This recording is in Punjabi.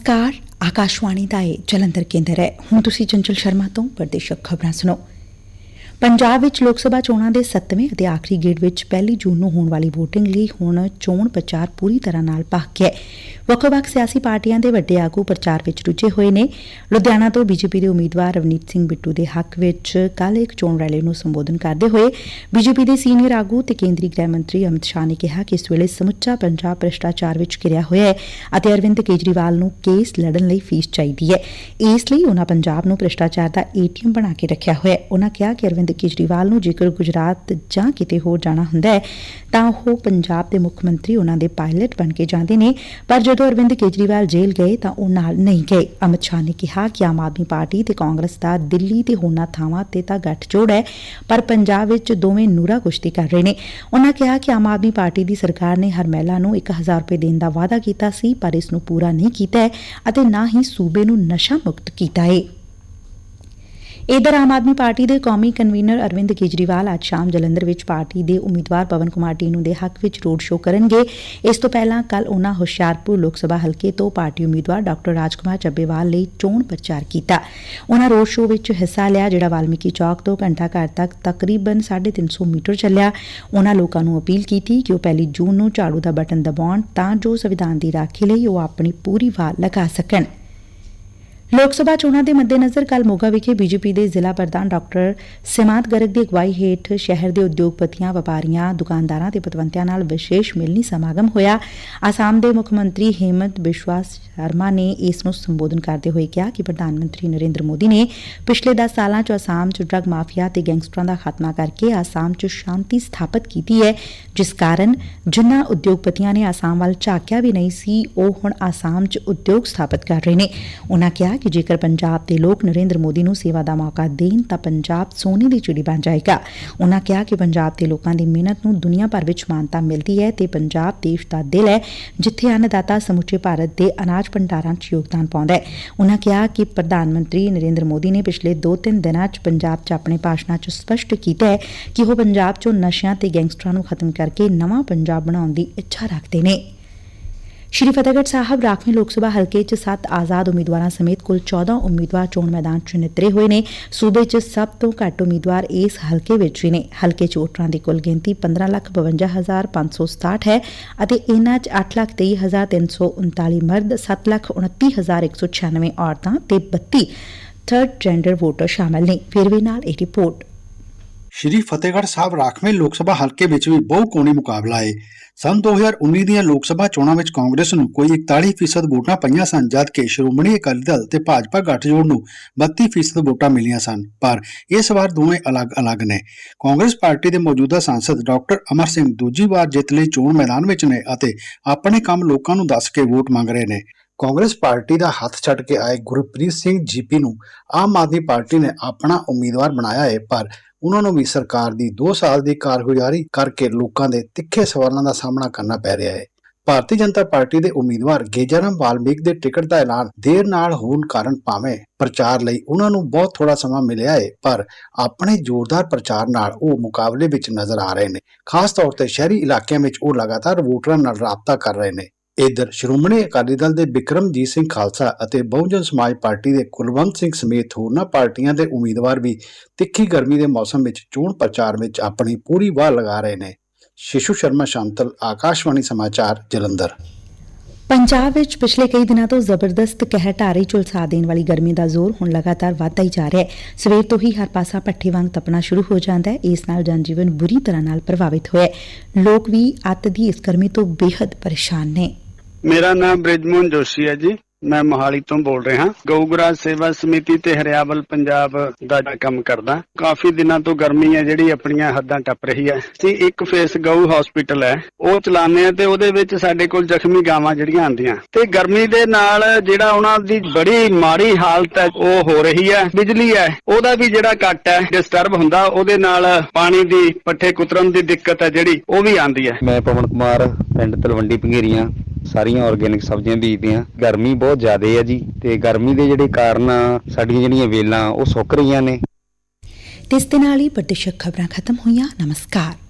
ਨਮਸਕਾਰ ਆਕਾਸ਼ਵਾਣੀ ਦਾ ਇਹ ਜਲੰਧਰ ਕੇਂਦਰ ਹੈ ਹੁਣ ਤੁਸੀਂ ਚੰਚਲ ਸ਼ਰਮਾ ਤੋਂ ਪ੍ਰਦੇਸ਼ਕ ਖਬਰਾਂ ਸੁਣੋ ਪੰਜਾਬ ਵਿਚ ਲੋਕ ਸਭਾ ਚੋਣਾਂ ਦੇ 7ਵੇਂ ਅਤੇ ਆਖਰੀ ਗੇੜ ਵਿਚ ਪਹਿਲੀ ਜੂਨ ਨੂੰ ਹੋਣ ਵਾਲੀ VOTING ਲਈ ਹੁਣ ਚੋਣ ਪ੍ਰਚਾਰ ਪੂਰੀ ਤਰ੍ਹਾਂ ਨਾਲ ਭਖ ਗਿਆ ਵੱਖ-ਵੱਖ ਸਿਆਸੀ ਪਾਰਟੀਆਂ ਦੇ ਵੱਡੇ ਆਗੂ ਪ੍ਰਚਾਰ ਵਿੱਚ ਰੁੱਝੇ ਹੋਏ ਨੇ। ਲੁਧਿਆਣਾ ਤੋਂ ਬੀਜੇਪੀ ਦੇ ਉਮੀਦਵਾਰ ਰਵਨੀਤ ਸਿੰਘ ਬਿੱਟੂ ਦੇ ਹੱਕ ਵਿੱਚ ਕੱਲ ਇੱਕ ਚੋਣ ਰੈਲੀ ਨੂੰ ਸੰਬੋਧਨ ਕਰਦੇ ਹੋਏ ਬੀਜੇਪੀ ਦੇ ਸੀਨੀਅਰ ਆਗੂ ਤੇ ਕੇਂਦਰੀ ਗ੍ਰਹਿ ਮੰਤਰੀ ਅਮਿਤ ਸ਼ਾਹ ਨੇ ਕਿਹਾ ਕਿ ਇਸ ਵੇਲੇ ਸਮੁੱਚਾ ਪੰਜਾਬ ਭ੍ਰਿਸ਼ਟਾਚਾਰ ਵਿੱਚ ਘਿਰਿਆ ਹੋਇਆ ਹੈ ਅਤੇ ਅਰਵਿੰਦ ਕੇਜਰੀਵਾਲ ਨੂੰ ਕੇਸ ਲੜਨ ਲਈ ਫੀਸ ਚਾਹੀਦੀ ਹੈ। ਇਸ ਲਈ ਉਨ੍ਹਾਂ ਪੰਜਾਬ ਨੂੰ ਭ੍ਰਿਸ਼ਟਾਚਾਰ ਦਾ ਏਟੀਐਮ ਬਣਾ ਕੇ ਰੱਖਿਆ ਹੋਇਆ ਹੈ। ਉਨ੍ਹਾਂ ਕਿਹਾ ਕਿ ਅਰਵਿੰਦ ਕੇਜਰੀਵਾਲ ਨੂੰ ਜੇਕਰ ਗੁਜਰਾਤ ਜਾਂ ਕਿਤੇ ਹੋਰ ਜਾਣਾ ਹੁੰਦਾ ਹੈ, ਤਾਂ ਉਹ ਪੰਜਾਬ ਦੇ ਮੁੱਖ ਮੰਤਰੀ ਉਨ੍ਹਾਂ ਦੇ ਪਾਇਲਟ ਬਣ ਕੇ ਜਾਂਦੇ ਨੇ। ਪਰ ਜਦੋਂ ਅਰਵਿੰਦ ਕੇਜਰੀਵਾਲ ਜੇਲ੍ਹ ਗਏ ਤਾਂ ਉਹ ਨਾਲ ਨਹੀਂ ਗਏ। ਅਮਿਤ ਸ਼ਾਹ ਨੇ ਕਿਹਾ ਕਿ ਆਮ ਆਦਮੀ ਪਾਰਟੀ ਤੇ ਕਾਂਗਰਸ ਦਾ ਦਿੱਲੀ ਤੇ ਹੋਰਨਾਂ ਥਾਵਾਂ ਤੇ ਤਾਂ ਗੱਠਜੋੜ ਹੈ, ਪਰ ਪੰਜਾਬ ਵਿੱਚ ਦੋਵੇਂ ਨੂਰਾ ਕੁਸ਼ਤੀ ਕਰ ਰਹੇ ਨੇ। ਉਨ੍ਹਾਂ ਕਿਹਾ ਕਿ ਆਮ ਆਦਮੀ ਪਾਰਟੀ ਦੀ ਸਰਕਾਰ ਨੇ ਹਰ ਮਹਿਲਾ ਨੂੰ 1000 ਰੁਪਏ ਦੇਣ ਦਾ ਵਾਅਦਾ ਕੀਤਾ ਸੀ, ਪਰ ਇਸ ਨੂੰ ਪੂਰਾ ਨਹੀਂ ਕੀਤਾ ਹੈ ਅਤੇ ਨਾ ਹੀ ਸੂਬੇ ਨੂੰ ਨਸ਼ਾ ਮੁਕਤ ਕੀਤਾ ਹੈ। ਇਧਰ ਆਮ ਆਦਮੀ ਪਾਰਟੀ ਦੇ ਕੌਮੀ ਕਨਵੀਨਰ ਅਰਵਿੰਦ ਕੇਜਰੀਵਾਲ ਅੱਜ ਸ਼ਾਮ ਜਲੰਧਰ ਵਿੱਚ ਪਾਰਟੀ ਦੇ ਉਮੀਦਵਾਰ ਪਵਨ ਕੁਮਾਰ ਟੀਨੂ ਦੇ ਹੱਕ ਵਿੱਚ ਰੋਡ ਸ਼ੋਅ ਕਰਨਗੇ। ਇਸ ਤੋਂ ਪਹਿਲਾਂ ਕੱਲ ਉਨ੍ਹਾਂ ਹੁਸ਼ਿਆਰਪੁਰ ਲੋਕ ਸਭਾ ਹਲਕੇ ਤੋਂ ਪਾਰਟੀ ਉਮੀਦਵਾਰ ਡਾਕਟਰ ਰਾਜਕੁਮਾਰ ਚੱਬੇਵਾਲ ਲਈ ਚੋਣ ਪ੍ਰਚਾਰ ਕੀਤਾ। ਉਨ੍ਹਾਂ ਰੋਡ ਸ਼ੋਅ ਵਿੱਚ ਹਿੱਸਾ ਲਿਆ, ਜਿਹੜਾ ਵਾਲਮੀਕੀ ਚੌਕ ਤੋਂ ਘੰਟਾ ਘਰ ਤੱਕ ਤਕਰੀਬਨ 350 ਮੀਟਰ ਚੱਲਿਆ। ਉਨ੍ਹਾਂ ਲੋਕਾਂ ਨੂੰ ਅਪੀਲ ਕੀਤੀ ਕਿ ਉਹ ਪਹਿਲੀ ਜੂਨ ਨੂੰ ਝਾੜੂ ਦਾ ਬਟਨ ਦਬਾਉਣ ਤਾਂ ਜੋ ਸੰਵਿਧਾਨ ਦੀ ਰਾਖੀ ਲਈ ਉਹ ਆਪਣੀ ਪੂਰੀ ਵਾਰ ਲਗਾ ਸਕਣ। ਲੋਕ ਸਭਾ ਚੋਣਾਂ ਦੇ ਮੱਦੇਨਜ਼ਰ ਕੱਲ ਮੋਗਾ ਵਿਖੇ ਬੀਜੇਪੀ ਦੇ ਜ਼ਿਲ੍ਹਾ ਪ੍ਰਧਾਨ ਡਾਕਟਰ ਸਿਮਾਤ ਗਰਗ ਦੀ ਅਗਵਾਈ ਹੇਠ ਸ਼ਹਿਰ ਦੇ ਉਦਯੋਗਪਤੀਆਂ, ਵਪਾਰੀਆਂ, ਦੁਕਾਨਦਾਰਾਂ ਤੇ ਪਤਵੰਤਿਆਂ ਨਾਲ ਵਿਸ਼ੇਸ਼ ਮਿਲਣੀ ਸਮਾਗਮ ਹੋਇਆ। ਆਸਾਮ ਦੇ ਮੁੱਖ ਮੰਤਰੀ ਹੇਮੰਤ ਬਿਸ਼ਵਾਸ ਸ਼ਰਮਾ ਨੇ ਇਸ ਨੂੰ ਸੰਬੋਧਨ ਕਰਦੇ ਹੋਏ ਕਿਹਾ ਕਿ ਪ੍ਰਧਾਨ ਮੰਤਰੀ ਨਰਿੰਦਰ ਮੋਦੀ ਨੇ ਪਿਛਲੇ 10 ਸਾਲਾਂ 'ਚ ਆਸਾਮ 'ਚ ਡਰੱਗ ਮਾਫੀਆ ਤੇ ਗੈਂਗਸਟਰਾਂ ਦਾ ਖਾਤਮਾ ਕਰਕੇ ਆਸਾਮ 'ਚ ਸ਼ਾਂਤੀ ਸਥਾਪਿਤ ਕੀਤੀ ਹੈ, ਜਿਸ ਕਾਰਨ ਜਿਨ੍ਹਾਂ ਉਦਯੋਗਪਤੀਆਂ ਨੇ ਆਸਾਮ ਵੱਲ ਝਾਕਿਆ ਵੀ ਨਹੀਂ ਸੀ, ਉਹ ਹੁਣ ਆਸਾਮ 'ਚ ਉਦਯੋਗ ਸਥਾਪਿਤ ਕਰ ਰਹੇ ਨੇ। ਉਨ੍ਹਾਂ ਕਿਹਾ ਕਿ ਜੇਕਰ ਪੰਜਾਬ ਦੇ ਲੋਕ ਨਰਿੰਦਰ ਮੋਦੀ ਨੂੰ ਸੇਵਾ ਦਾ ਮੌਕਾ ਦੇਣ, ਤਾਂ ਪੰਜਾਬ ਸੋਨੇ ਦੀ ਚਿੜੀ ਬਣ ਜਾਏਗਾ। ਉਨ੍ਹਾਂ ਕਿਹਾ ਕਿ ਪੰਜਾਬ ਦੇ ਲੋਕਾਂ ਦੀ ਮਿਹਨਤ ਨੂੰ ਦੁਨੀਆ ਭਰ ਵਿੱਚ ਮਾਨਤਾ ਮਿਲਦੀ ਹੈ ਤੇ ਪੰਜਾਬ ਦੇਸ਼ ਦਾ ਦਿਲ ਹੈ, ਜਿੱਥੇ ਅੰਨਦਾਤਾ ਸਮੁੱਚੇ ਭਾਰਤ ਦੇ ਅਨਾਜ ਭੰਡਾਰਾਂ 'ਚ ਯੋਗਦਾਨ ਪਾਉਂਦਾ ਹੈ। ਉਨ੍ਹਾਂ ਕਿਹਾ ਕਿ ਪ੍ਰਧਾਨ ਮੰਤਰੀ ਨਰਿੰਦਰ ਮੋਦੀ ਨੇ ਪਿਛਲੇ 2-3 ਦਿਨਾਂ 'ਚ ਪੰਜਾਬ 'ਚ ਆਪਣੇ ਭਾਸ਼ਣਾਂ 'ਚ ਸਪਸ਼ਟ ਕੀਤਾ ਹੈ ਕਿ ਉਹ ਪੰਜਾਬ 'ਚੋਂ ਨਸ਼ਿਆਂ ਤੇ ਗੈਂਗਸਟਰਾਂ ਨੂੰ ਖਤਮ ਕਰਕੇ ਨਵਾਂ ਪੰਜਾਬ ਬਣਾਉਣ ਦੀ ਇੱਛਾ ਰੱਖਦੇ ਨੇ। ਸ਼੍ਰੀ ਫਤਿਹਗੜ੍ਹ ਸਾਹਿਬ ਰਾਖਵੇਂ ਲੋਕ ਸਭਾ ਹਲਕੇ 'ਚ 7 ਆਜ਼ਾਦ ਉਮੀਦਵਾਰਾਂ ਸਮੇਤ ਕੁੱਲ 14 ਉਮੀਦਵਾਰ ਚੋਣ ਮੈਦਾਨ 'ਚ ਨਿਤਰੇ ਹੋਏ ਨੇ। ਸੂਬੇ 'ਚ ਸਭ ਤੋਂ ਘੱਟ ਉਮੀਦਵਾਰ ਇਸ ਹਲਕੇ ਵਿੱਚ ਹੀ ਨੇ। ਹਲਕੇ 'ਚ ਵੋਟਰਾਂ ਦੀ ਕੁੱਲ ਗਿਣਤੀ 15,52,567 ਹੈ ਅਤੇ ਇਹਨਾਂ 'ਚ 8,23,339 ਮਰਦ 7,29,196 ਔਰਤਾਂ ਤੇ 32 ਥਰਡ ਜੈਂਡਰ ਵੋਟਰ ਸ਼ਾਮਲ ਨੇ। ਵੇਰਵੇ ਨਾਲ ਇਹ ਰਿਪੋਰਟ। ਸ਼੍ਰੀ ਫਤਿਹਗੜ੍ਹ ਸਾਹਿਬ ਰਾਖਵੇਂ ਲੋਕ ਸਭਾ ਹਲਕੇ ਵਿੱਚ ਵੀ ਬਹੁ ਕੋਣੀ ਮੁਕਾਬਲਾ ਹੈ ਸੰਨ 2019 ਦੀਆਂ ਲੋਕ ਸਭਾ ਚੋਣਾਂ ਵਿੱਚ ਕਾਂਗਰਸ ਨੂੰ ਕੋਈ 41% ਵੋਟਾਂ ਪਈਆਂ ਸਨ, ਜਦ ਕਿ ਸ਼੍ਰੋਮਣੀ ਅਕਾਲੀ ਦਲ ਤੇ ਭਾਜਪਾ ਗੱਠਜੋੜ ਨੂੰ 32% ਵੋਟਾਂ ਮਿਲੀਆਂ ਸਨ। ਪਰ ਇਸ ਵਾਰ ਦੋਵੇਂ ਅਲੱਗ-ਅਲੱਗ ਨੇ। ਕਾਂਗਰਸ ਪਾਰਟੀ ਦੇ ਮੌਜੂਦਾ ਸਾਂਸਦ ਡਾਕਟਰ ਅਮਰ ਸਿੰਘ ਦੂਜੀ ਵਾਰ ਜਿੱਤ ਲਈ ਚੋਣ ਮੈਦਾਨ ਵਿੱਚ ਨੇ ਅਤੇ ਆਪਣੇ ਕੰਮ ਲੋਕਾਂ ਨੂੰ ਦੱਸ ਕੇ ਵੋਟ ਮੰਗ ਰਹੇ ਨੇ। ਕਾਂਗਰਸ ਪਾਰਟੀ ਦਾ ਹੱਥ ਛੱਡ ਕੇ ਆਏ ਗੁਰਪ੍ਰੀਤ ਸਿੰਘ ਜੀਪੀ ਨੂੰ ਆਮ ਆਦਮੀ ਪਾਰਟੀ ਨੇ ਆਪਣਾ ਉਮੀਦਵਾਰ ਬਣਾਇਆ ਹੈ ਪਰ ਉਹਨਾਂ ਨੂੰ ਵੀ ਸਰਕਾਰ ਦੀ 2 ਸਾਲ ਦੀ ਕਾਰਗੁਜ਼ਾਰੀ ਕਰਕੇ ਲੋਕਾਂ ਦੇ ਤਿੱਖੇ ਸਵਾਲਾਂ ਦਾ ਸਾਹਮਣਾ ਕਰਨਾ ਪੈ ਰਿਹਾ ਹੈ। ਭਾਰਤੀ ਜਨਤਾ ਪਾਰਟੀ ਦੇ ਉਮੀਦਵਾਰ ਗੇਜਰਮ ਵਾਲਮੀਕ ਦੇ ਟਿਕਟ ਦਾ ਐਲਾਨ ਦੇਰ ਨਾਲ ਹੋਣ ਕਾਰਨ ਭਾਵੇਂ ਪ੍ਰਚਾਰ ਲਈ ਉਹਨਾਂ ਨੂੰ ਬਹੁਤ ਥੋੜਾ ਸਮਾਂ ਮਿਲਿਆ ਹੈ, ਪਰ ਆਪਣੇ ਜ਼ੋਰਦਾਰ ਪ੍ਰਚਾਰ ਨਾਲ ਉਹ ਮੁਕਾਬਲੇ ਵਿੱਚ ਨਜ਼ਰ ਆ ਰਹੇ ਨੇ। ਖਾਸ ਤੌਰ ਤੇ ਸ਼ਹਿਰੀ ਇਲਾਕਿਆਂ ਵਿੱਚ ਉਹ ਲਗਾਤਾਰ ਵੋਟਰਾਂ ਨਾਲ ਰਾਬਤਾ ਕਰ ਰਹੇ ਨੇ। ਇਧਰ ਸ਼੍ਰੋਮਣੀ ਅਕਾਲੀ ਦਲ ਦੇ ਬਿਕਰਮਜੀਤ ਸਿੰਘ ਖਾਲਸਾ ਅਤੇ ਬਹੁਜਨ ਸਮਾਜ ਪਾਰਟੀ ਦੇ ਕੁਲਵੰਤ ਸਿੰਘ ਸਮੇਤ ਹੋਰਨਾਂ ਪਾਰਟੀਆਂ ਦੇ ਉਮੀਦਵਾਰ ਵੀ ਤਿੱਖੀ ਗਰਮੀ ਦੇ ਮੌਸਮ ਵਿੱਚ ਚੋਣ ਪ੍ਰਚਾਰ ਵਿੱਚ ਆਪਣੀ ਪੂਰੀ ਵਾਹ ਲਗਾ ਰਹੇ ਨੇ। ਸ਼ਿਸ਼ੂ ਸ਼ਰਮਾ, ਸ਼ਾਂਤਲ, ਆਕਾਸ਼ਵਾਣੀ ਸਮਾਚਾਰ, ਜਲੰਧਰ। ਪੰਜਾਬ ਵਿੱਚ ਪਿਛਲੇ ਕਈ ਦਿਨਾਂ ਤੋਂ ਜ਼ਬਰਦਸਤ ਕਹਿਰ ਢਾਰੇ ਝੁਲਸਾ ਦੇਣ ਵਾਲੀ ਗਰਮੀ ਦਾ ਜ਼ੋਰ ਹੁਣ ਲਗਾਤਾਰ ਵਧਦਾ ਹੀ ਜਾ ਰਿਹਾ ਹੈ। ਸਵੇਰ ਤੋਂ ਹੀ ਹਰ ਪਾਸਾ ਪੱਠੇ ਵਾਂਗ ਤਪਣਾ ਸ਼ੁਰੂ ਹੋ ਜਾਂਦਾ ਹੈ। ਇਸ ਨਾਲ ਜਨਜੀਵਨ ਬੁਰੀ ਤਰ੍ਹਾਂ ਨਾਲ ਪ੍ਰਭਾਵਿਤ ਹੋਇਆ ਹੈ। ਲੋਕ ਵੀ ਅੱਤ ਦੀ ਇਸ ਗਰਮੀ ਤੋਂ ਬੇहद ਪਰੇਸ਼ਾਨ ਨੇ। ਮੇਰਾ ਨਾਮ ਬ੍ਰਿਜਮੋਹਨ ਜੋਸ਼ੀ ਹੈ ਜੀ। ਮੈਂ ਮੋਹਾਲੀ ਤੋਂ ਬੋਲ ਰਿਹਾ। ਗਊਗਰਾ ਸੇਵਾ ਸਮਿਤੀ ਤੇ ਹਰਿਆਵਲ ਪੰਜਾਬ ਦਾ ਕੰਮ ਕਰਦਾ। ਕਾਫੀ ਦਿਨਾਂ ਤੋਂ ਗਰਮੀ ਹੈ, ਜਿਹੜੀ ਆਪਣੀਆਂ ਹੱਦਾਂ ਟੱਪ ਰਹੀ ਹੈ। ਤੇ ਇੱਕ ਫੇਸ ਗਊ ਹਸਪੀਟਲ ਹੈ। ਉਹ ਚਲਾਉਂਦੇ ਆ ਤੇ ਉਹਦੇ ਵਿੱਚ ਸਾਡੇ ਕੋਲ ਜ਼ਖਮੀ ਗਾਵਾਂ ਜਿਹੜੀਆਂ ਆਉਂਦੀਆਂ। ਤੇ ਗਰਮੀ ਦੇ ਨਾਲ ਜਿਹੜਾ ਉਹਨਾਂ ਦੀ ਬੜੀ ਮਾੜੀ ਹਾਲਤ ਹੈ, ਉਹ ਹੋ ਰਹੀ ਹੈ। ਬਿਜਲੀ ਹੈ, ਉਹਦਾ ਵੀ ਜਿਹੜਾ ਕੱਟ ਹੈ ਡਿਸਟਰਬ ਹੁੰਦਾ। ਉਹਦੇ ਨਾਲ ਪਾਣੀ ਦੀ, ਪੱਠੇ ਕੁਤਰਨ ਦੀ ਦਿੱਕਤ ਹੈ ਜਿਹੜੀ, ਉਹ ਵੀ ਆਉਂਦੀ ਹੈ। ਮੈਂ ਪਵਨ ਕੁਮਾਰ, ਪਿੰਡ ਤਲਵੰਡੀ ਪੰਗੇਰੀਆਂ ਸਾਰੀਆਂ ਆਰਗੇਨਿਕ ਸਬਜ਼ੀਆਂ ਬੀਜਦੇ ਆ ਗਰਮੀ ਬਹੁਤ ਜ਼ਿਆਦਾ ਹੈ ਜੀ ਤੇ ਗਰਮੀ ਦੇ ਜਿਹੜੇ ਕਾਰਨ ਸਾਡੀਆਂ ਜਿਹੜੀਆਂ ਵੇਲਾਂ, ਉਹ ਸੁੱਕ ਰਹੀਆਂ ਨੇ। ਤੇ ਇਸ ਦੇ ਨਾਲ ਹੀ ਪ੍ਰਦੇਸ਼ਕ ਖਬਰਾਂ ਖਤਮ ਹੋਈਆਂ। ਨਮਸਕਾਰ।